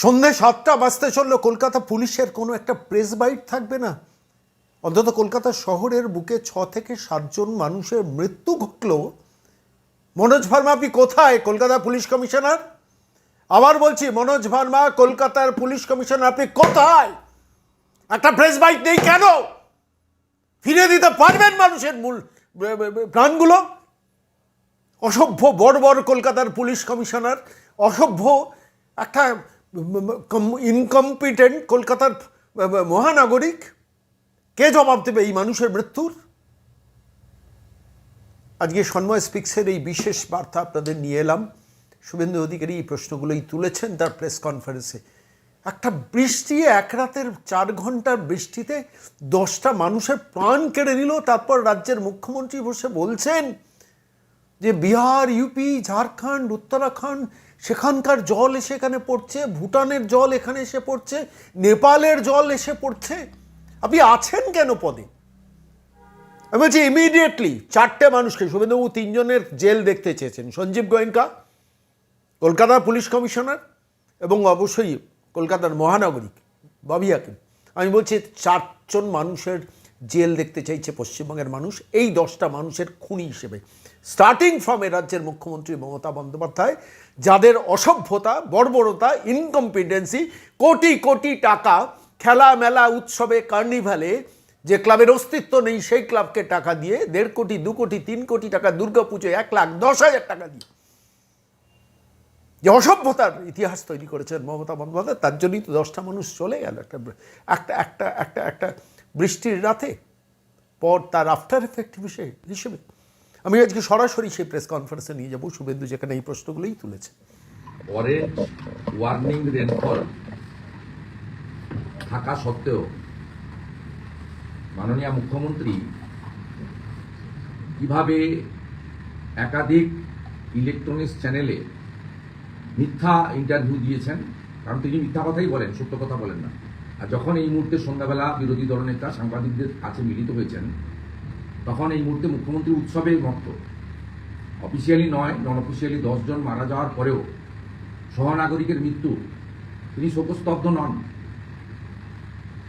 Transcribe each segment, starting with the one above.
সন্ধে সাতটা বাজতে চলল, কলকাতা পুলিশের কোনো একটা প্রেস বাইট থাকবে না। অন্তত কলকাতা শহরের বুকে ছ থেকে সাতজন মানুষের মৃত্যু ঘটল। মনোজ ভার্মা, আপনি কোথায়? Kolkata police commissioner? আবার বলছি, মনোজ ভার্মা, কলকাতার পুলিশ কমিশনার, আপনি কোথায়? একটা প্রেস বাইট নেই কেন? ফিরে দিতে পারবেন মানুষের মূল প্রাণগুলো? অসভ্য বড় বড় কলকাতার পুলিশ কমিশনার, অসভ্য একটা ইনকম্পিটেন্ট কলকাতার মহানাগরিক, কে জবাব দেবে এই মানুষের মৃত্যুর? আজকে সন্ময় স্পিক্সের এই বিশেষ বার্তা আপনাদের নিয়ে এলাম। শুভেন্দু অধিকারী এই প্রশ্নগুলোই তুলেছেন তার প্রেস কনফারেন্সে। একটা বৃষ্টি, এক রাতের চার ঘণ্টার বৃষ্টিতে দশটা মানুষের প্রাণ কেড়ে নিল, তারপর রাজ্যের মুখ্যমন্ত্রী বসে বলছেন যে বিহার, ইউপি, ঝাড়খণ্ড, উত্তরাখণ্ড সেখানকার জল এসে এখানে পড়ছে, ভুটানের জল এখানে এসে পড়ছে, নেপালের জল এসে পড়ছে। আপনি আছেন কেন পদে? আমি বলছি ইমিডিয়েটলি চারটে মানুষকে, শুভেন্দুবাবু তিনজনের জেল দেখতে চেয়েছেন। সঞ্জীব গোয়েঙ্কা, কলকাতার পুলিশ কমিশনার এবং অবশ্যই কলকাতার মহানাগরিক ববি আমি বলছি চারজন মানুষের জেল দেখতে চাইছে পশ্চিমবঙ্গের মানুষ, এই দশটা মানুষের খুনি হিসেবে। স্টার্টিং ফ্রম এ রাজ্যের মুখ্যমন্ত্রী মমতা বন্দ্যোপাধ্যায় যাদের অসভ্যতা, বর্বরতা ইনকম্পিটেন্সি কোটি কোটি টাকা খেলা মেলা উৎসবে, কার্নিভালে যে ক্লাবের অস্তিত্ব নেই, সেই ক্লাবকে টাকা দিয়ে দেড় কোটি, দু কোটি, তিন কোটি টাকা দুর্গাপুজোয় এক লাখ, দশ হাজার টাকা দিয়ে। যে অসভ্যতার ইতিহাস তৈরি করেছেন মমতা বন্দ্যোপাধ্যায়, তার জন্যই তো দশটা মানুষ চলে গেল। একটা একটা একটা একটা একটা বৃষ্টির রাতে, পর তার আফটার এফেক্ট হিসেবে হিসেবে। আমি আজকে সরাসরি সেই প্রেস কনফারেন্সে নিয়ে যাব। শুভেন্দু যেখানে এই প্রশ্নগুলোই তুলেছে। অরেঞ্জ ওয়ার্নিং রেনফল থাকা সত্ত্বেও মাননীয় মুখ্যমন্ত্রী কীভাবে একাধিক ইলেকট্রনিক্স চ্যানেলে মিথ্যা ইন্টারভিউ দিয়েছেন, কারণ তিনি মিথ্যা কথাই বলেন, সত্য কথা বলেন না। আর যখন এই মুহূর্তে সন্ধ্যাবেলা বিরোধী দলনেতা সাংবাদিকদের কাছে মিলিত হয়েছেন তখন এই মুহূর্তে মুখ্যমন্ত্রী উৎসবে মত্ত অফিসিয়ালি নয় নন অফিসিয়ালি দশজন মারা যাওয়ার পরেও সহনাগরিকের মৃত্যু, তিনি শোকস্তব্ধ নন।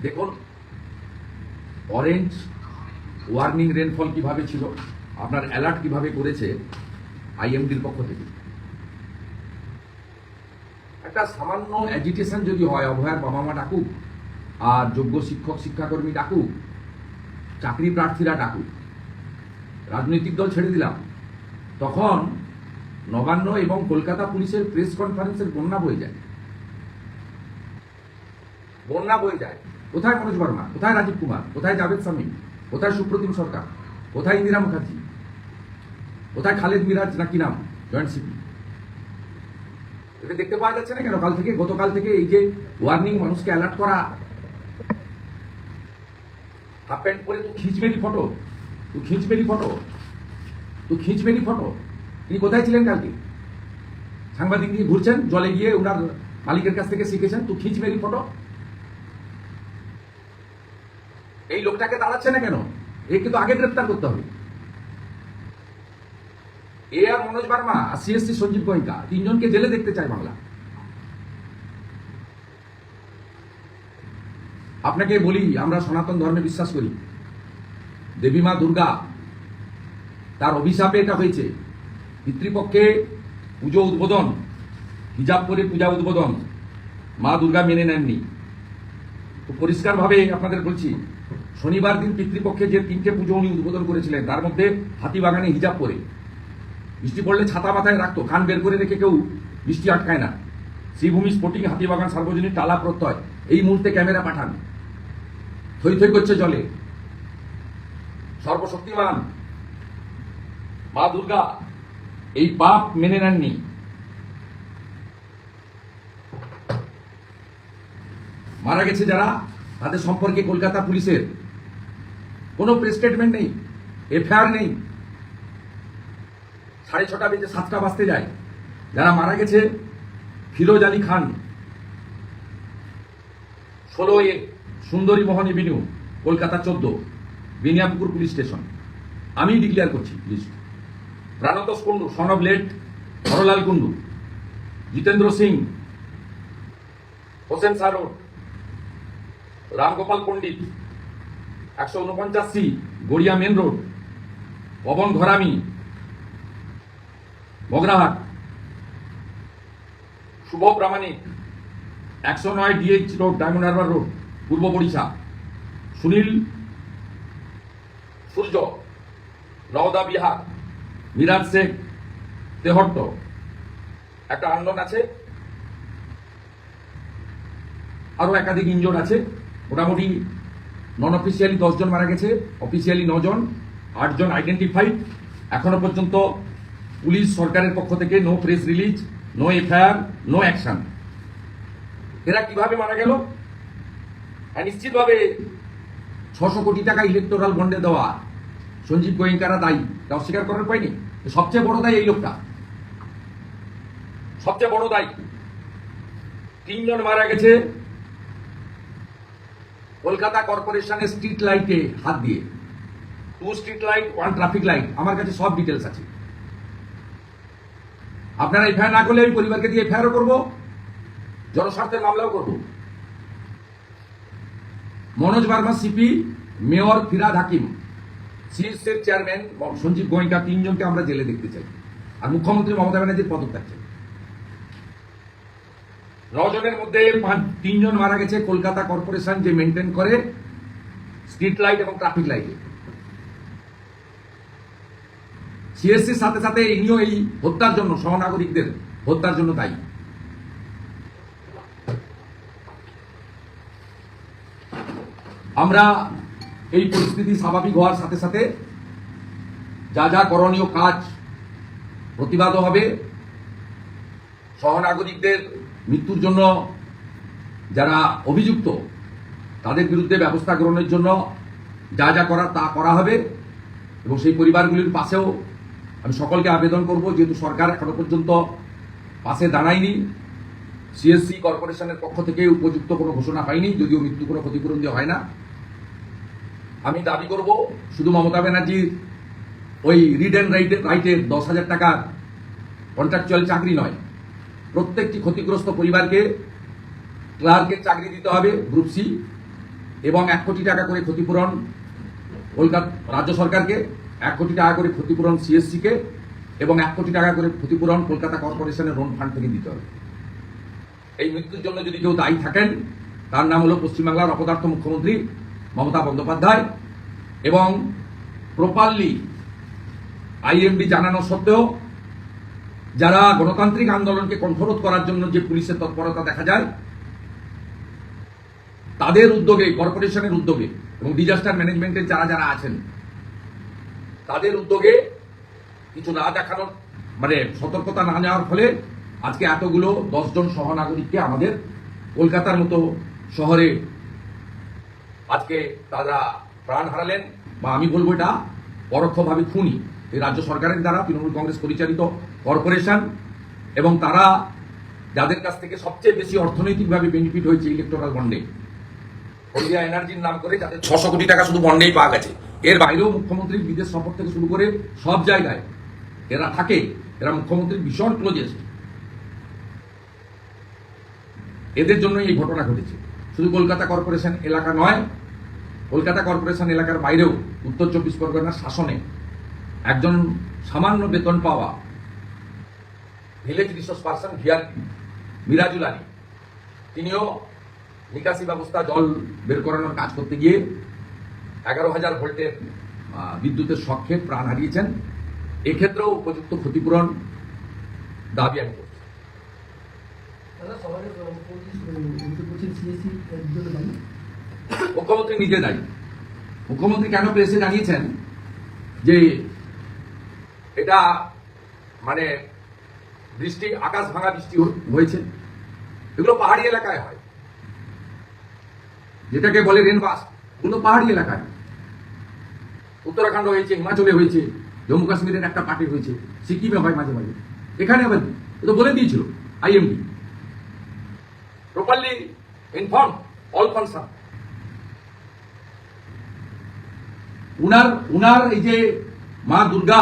দেখুন অরেঞ্জ ওয়ার্নিং রেনফল কীভাবে ছিল, আপনার অ্যালার্ট কীভাবে করেছে আইএমডির পক্ষ থেকে। একটা সামান্য অ্যাজিটেশন যদি হয়, অভয়ার বাবা মা ডাকুক, আর যোগ্য শিক্ষক শিক্ষাকর্মী ডাকুক, চাকরি প্রার্থীরা ডাকুক রাজনৈতিক দল ছেড়ে দিলাম। তখন নবান্ন এবং কলকাতা পুলিশের প্রেস কনফারেন্সের বন্যা বয়ে যায়। বন্যা বয়ে যায়। কোথায় মনোজ বর্মা? কোথায় রাজীব কুমার? কোথায় জাভেদ সামিম কোথায় সুপ্রতিম সরকার? কোথায় ইন্দিরা মুখার্জি? কোথায় খালেদ মিরাজ না কি নাম? Joint CP. এটা দেখতে পাওয়া যাচ্ছে না কেন? কাল থেকে, গতকাল থেকে এই যে ওয়ার্নিং মানুষকে অ্যালার্ট করা। হাফ প্যান্ট পরে তো খিঁচমেরি ফটো তো খিঁচমেরি ফটো? তো খিঁচমেরি ফটো? তিনি কোথায় ছিলেন কালকে? সাংবাদিক নিয়ে ঘুরছেন, জলে গিয়ে ওনার মালিকের কাছ থেকে শিখেছেন তো খিঁচমেরি ফটো? এই লোকটাকে দাঁড়াচ্ছে না কেন? এ কিন্তু আগে গ্রেপ্তার করতে হবে। এ আর মনোজ বার্মা আর সিএসসি সঞ্জীব গোয়েঙ্কা, তিনজনকে জেলে দেখতে চায় বাংলা। আপনাকে বলি, আমরা সনাতন ধর্মে বিশ্বাস করি। দেবী মা দুর্গা। তার অভিশাপে এটা হয়েছে। পিতৃপক্ষে পুজো উদ্বোধন, হিজাব করে পূজা উদ্বোধন। মা দুর্গা মেনে নেননি। তো পরিষ্কারভাবে আপনাদের বলছি, শনিবার দিন পিতৃপক্ষে যে তিনটে পুজো উনি উদ্বোধন করেছিলেন, তার মধ্যে হাতিবাগানে হিজাব পরে। বৃষ্টি পড়লে ছাতা মাথায় রাখতো কান বের করে রেখে কেউ বৃষ্টি আটকায় না। শ্রীভূমি স্পোর্টিং হাতিবাগান সার্বজনীন টালা প্রত্যয়। এই মুহূর্তে ক্যামেরা পাঠান। থই থই করছে জলে। সর্বশক্তিমান। মা দুর্গা, এই পাপ মেনে নেননি। মারা গেছে যারা, তাদের সম্পর্কে কলকাতা পুলিশের কোনো প্রেস স্টেটমেন্ট নেই, এফআইআর নেই। সাড়ে ছটা বেজে সাতটা বাজতে যায়। যারা মারা গেছে, ফিরোজ আলী খান ষোলো এ সুন্দরী মোহন এভিনিউ, কলকাতা চোদ্দ। Beniapukur police station. আমি ডিক্লেয়ার করছি list Prantosh Kundu son of late Harlal Kundu, Jitendra Singh, Hossain road Ramgopal Pandit, একশো উনপঞ্চাশ C, Garia main road, Pawan Gharami, Bagrahat Subha Pramanik, একশো নয় DH road, diamond harbour road, Purba Barisha Sunil সূর্য নওদা বিহার, মিরাজ শেখ তেহট্ট। একটা আন্দোলন আছে। আরও একাধিক ইনজোর আছে। মোটামুটি নন অফিসিয়ালি দশজন মারা গেছে, অফিসিয়ালি নজন, আটজন আইডেন্টিফাইড এখনও পর্যন্ত পুলিশ সরকারের পক্ষ থেকে no press release no FIR no action এরা কীভাবে মারা গেল? হ্যাঁ নিশ্চিতভাবে ছশো কোটি টাকা ইলেকটোরাল বন্ডে দেওয়া। সঞ্জীব গোয়েঙ্কারা দায়ী এটা অস্বীকার করার পাইনি সবচেয়ে বড় দায়ী এই লোকটা। সবচেয়ে বড় দায়ী। তিনজন মারা গেছে কলকাতা কর্পোরেশনের স্ট্রিট লাইটে হাত দিয়ে। Two street light, one traffic light. আমার কাছে সব ডিটেলস আছে। আপনারা এফআইআর না করলে আমি পরিবারকে দিয়ে এফআইআরও করব, জনস্বার্থের মামলাও করব। Manoj Verma, CP, mayor Firhad Hakim. সিএসএর chairman Sanjiv Goenka তিনজনকে আমরা জেলে দেখতে চাই। আর মুখ্যমন্ত্রী মমতা ব্যানার্জির পদত্যাগ চাই। নজনের মধ্যে তিনজন মারা গেছে কলকাতা কর্পোরেশন যে মেনটেন করে স্ট্রিট লাইট এবং ট্রাফিক লাইটে। সিএসসির সাথে সাথে ইনিও এই হত্যার জন্য, সহনাগরিকদের হত্যার জন্য দায়ী। আমরা এই পরিস্থিতি স্বাভাবিক হওয়ার সাথে সাথে যা যা করণীয় কাজ প্রতিবাদও হবে। সহনাগরিকদের মৃত্যুর জন্য যারা অভিযুক্ত, তাদের বিরুদ্ধে ব্যবস্থা গ্রহণের জন্য যা যা করার তা করা হবে এবং সেই পরিবারগুলির পাশেও আমি সকলকে আবেদন করব, যেহেতু সরকার এখনও পর্যন্ত পাশে দাঁড়ায়নি। সিএসসি কর্পোরেশনের পক্ষ থেকে উপযুক্ত কোনো ঘোষণা পাইনি যদিও মৃত্যু কোনো ক্ষতিপূরণ দিয়ে হয় না। আমি দাবি করব, শুধু মমতা ব্যানার্জির ওই রিড অ্যান্ড রাইটের রাইটের দশ হাজার টাকার কন্ট্রাকচুয়াল চাকরি নয়। প্রত্যেকটি ক্ষতিগ্রস্ত পরিবারকে ক্লার্কের চাকরি দিতে হবে গ্রুপ সি এবং এক কোটি টাকা করে ক্ষতিপূরণ কলকাতা রাজ্য সরকারকে, এক কোটি টাকা করে ক্ষতিপূরণ সিএসসিকে এবং এক কোটি টাকা করে ক্ষতিপূরণ কলকাতা কর্পোরেশনের লোন ফান্ড থেকে দিতে হবে। এই মৃত্যুর জন্য যদি কেউ দায়ী থাকেন, তার নাম হলো পশ্চিমবাংলার অপদার্থ মুখ্যমন্ত্রী মমতা বন্দ্যোপাধ্যায় এবং প্রপারলি আইএমডি জানানো সত্ত্বেও যারা গণতান্ত্রিক আন্দোলনকে কণ্ঠরোধ করার জন্য যে পুলিশের তৎপরতা দেখা যায়, তাদের উদ্যোগে, কর্পোরেশনের উদ্যোগে এবং ডিজাস্টার ম্যানেজমেন্টের যারা যারা আছেন, তাদের উদ্যোগে কিছু না দেখানোর মানে সতর্কতা না নেওয়ার ফলে আজকে এতগুলো দশজন সহনাগরিককে আমাদের কলকাতার মতো শহরে আজকে তারা প্রাণ হারালেন, বা আমি বলব এটা পরোক্ষভাবে খুনি। এই রাজ্য সরকারের দ্বারা তৃণমূল কংগ্রেস পরিচালিত কর্পোরেশন, এবং তারা যাদের কাছ থেকে সবচেয়ে বেশি অর্থনৈতিকভাবে বেনিফিট হয়েছে ইলেকট্রাল বন্ডে হলদিয়া এনার্জির নাম করে যাদের ছশো কোটি টাকা শুধু বন্ডেই পাওয়া গেছে। এর বাইরেও মুখ্যমন্ত্রীর বিদেশ সফর থেকে শুরু করে সব জায়গায় এরা থাকে। এরা মুখ্যমন্ত্রীর ভীষণ ক্লোজেস্ট এদের জন্যই এই ঘটনা ঘটেছে। শুধু কলকাতা কর্পোরেশন এলাকা নয়, কলকাতা কর্পোরেশন এলাকার বাইরেও উত্তর চব্বিশ পরগনার শাসনে একজন সামান্য বেতন পাওয়া village resource person VRP Mirajul Ali. তিনিও নিকাশি ব্যবস্থা, জল বের করানোর কাজ করতে গিয়ে এগারো হাজার ভোল্টের বিদ্যুতের শখে প্রাণ হারিয়েছেন। এক্ষেত্রেও উপযুক্ত ক্ষতিপূরণ দাবি আমি করছি দাদা সবাই অভিযোগ করছেন সিএসসি জন্য দায়ী মুখ্যমন্ত্রী নিজে দায়ী। মুখ্যমন্ত্রী কেন প্রেসে জানিয়েছেন যে এটা মানে বৃষ্টি, আকাশ ভাঙা বৃষ্টি হয়েছে? এগুলো পাহাড়ি এলাকায় হয়। যেটাকে বলে রেনবাস এগুলো পাহাড়ি এলাকায় উত্তরাখণ্ড হয়েছে, হিমাচলে হয়েছে, জম্মু কাশ্মীরের একটা পার্টি হয়েছে, সিকিমে হয় মাঝে মাঝে। এখানে আবার তো বলে দিয়েছিল IMD properly inform all concern উনার উনার এই যে মা দুর্গা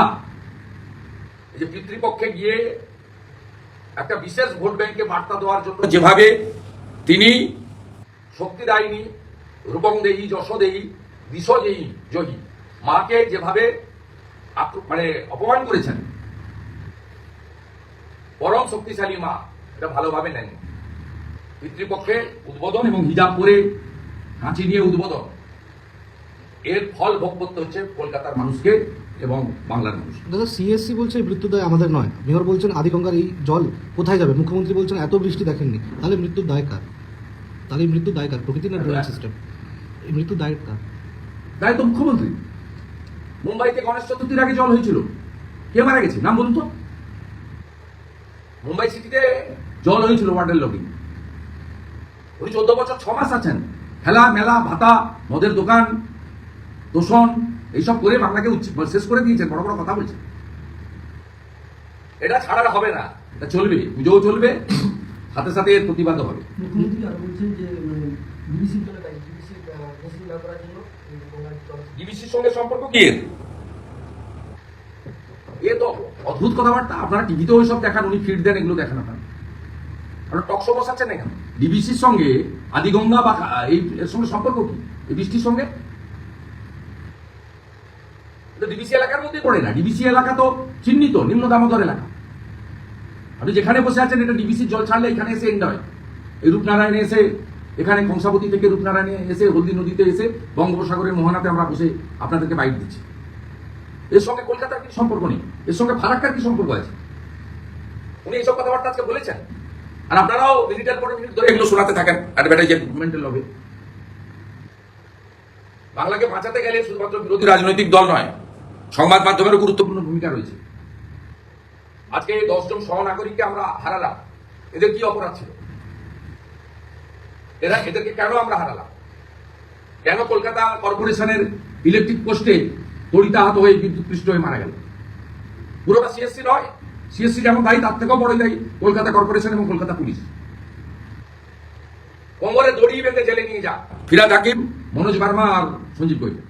এই যে পিতৃপক্ষে গিয়ে একটা বিশেষ ভোট ব্যাংকে বার্তা দেওয়ার জন্য যেভাবে তিনি শক্তিদায়িনী রূপং দেহি যশ দেহি দিশ দেহি জয়ী। মাকে যেভাবে মানে অপমান করেছেন পরম শক্তিশালী মা এটা ভালোভাবে নেন পিতৃপক্ষে উদ্বোধন এবং হিজাব পরে হাঁচি নিয়ে উদ্বোধন। এর ফল ভোগ করতে হচ্ছে কলকাতার মানুষকে এবং বাংলার মানুষ দাদা সিএসসি বলছে এই মৃত্যুর দায় আমাদের নয়। মেয়র বলছেন আদিগঙ্গার এই জল কোথায় যাবে? মুখ্যমন্ত্রী বলছেন এত বৃষ্টি দেখেননি। তাহলে মৃত্যুর দায় কার? তাহলে এই মৃত্যুর দায় কার? প্রকৃতি না ড্রেন সিস্টেম? এই মৃত্যুর দায় কার? তাই তো মুখ্যমন্ত্রী। মুম্বাইতে গণেশ চতুর্থীর আগে জল হয়েছিল। কে মারা গেছে? নাম বলুন তো। মুম্বাই সিটিতে জল হয়েছিল ওয়াটার লগিং উনি চোদ্দ বছর ছ মাস আছেন। খেলা মেলা ভাতা মদের দোকান দূষণ এইসব করে বাংলাকে শেষ করে দিয়েছেন বড় বড় কথা বলছেন। এটা ছাড়া হবে না এটা চলবে পুজোও চলবে সাথে সাথে এর প্রতিবাদও হবে। মুখ্যমন্ত্রী আর বলছেন যে বিবিসির জন্য দায়ী বিবিসি মেশিন না করার জন্য এই গঙ্গার জল ডিবিসির সঙ্গে সম্পর্ক কি এ তো অদ্ভুত কথাবার্তা আপনারা টিভিতে ওই সব দেখান উনি ফিট দেন এগুলো দেখান আপনারা। আপনারা টকশো বসাচ্ছেন না কেন? ডিবিসির সঙ্গে আদিগঙ্গা বা এই, এর সঙ্গে সম্পর্ক কি? এই বৃষ্টির সঙ্গে? ডিবিসি এলাকার মধ্যে পড়ে না। ডিবিসি এলাকা তো চিহ্নিত, নিম্ন দামোদর এলাকা। আপনি যেখানে বসে আছেন, এটা ডিবিসির জল ছাড়লে এখানে এসে এন্ড হয়। এই রূপনারায়ণে এসে, এখানে কংসাবতী থেকে রূপনারায়ণে এসে, হলদি নদীতে এসে, বঙ্গোপসাগরের মোহনাতে আমরা বসে আপনাদেরকে বাইক দিচ্ছি। এর সঙ্গে কলকাতার কি সম্পর্ক নেই? এর সঙ্গে ফারাক্কার কি সম্পর্ক আছে? উনি এইসব কথাবার্তা আজকে বলেছেন? আর আপনারাও মিনিটের পর মিনিট ধরে এগুলো শোনাতে থাকেন অ্যাডভার্টাইজমেন্টের লবে বাংলাকে বাঁচাতে গেলে শুধুমাত্র বিরোধী রাজনৈতিক দল নয়, সংবাদ মাধ্যমেরও গুরুত্বপূর্ণ ভূমিকা রয়েছে। আজকে দশজন সহনাগরিককে আমরা হারালাম। এদের কি অপরাধ ছিল? এরা এদেরকে কেন আমরা হারালাম? কেন কলকাতা কর্পোরেশনের ইলেকট্রিক পোস্টে তড়িতাহত হয়ে বিদ্যুৎপৃষ্ট হয়ে মারা গেল? পুরোটা সিএসসি নয়। সিএসসি যেমন দায়ী, তার থেকেও বড় দায়ী কলকাতা কর্পোরেশন এবং কলকাতা পুলিশ। কোমরে দড়ি বেঁধে জেলে নিয়ে যা। ফিরাদ হাকিম, মনোজ বার্মা আর সঞ্জীব গৈর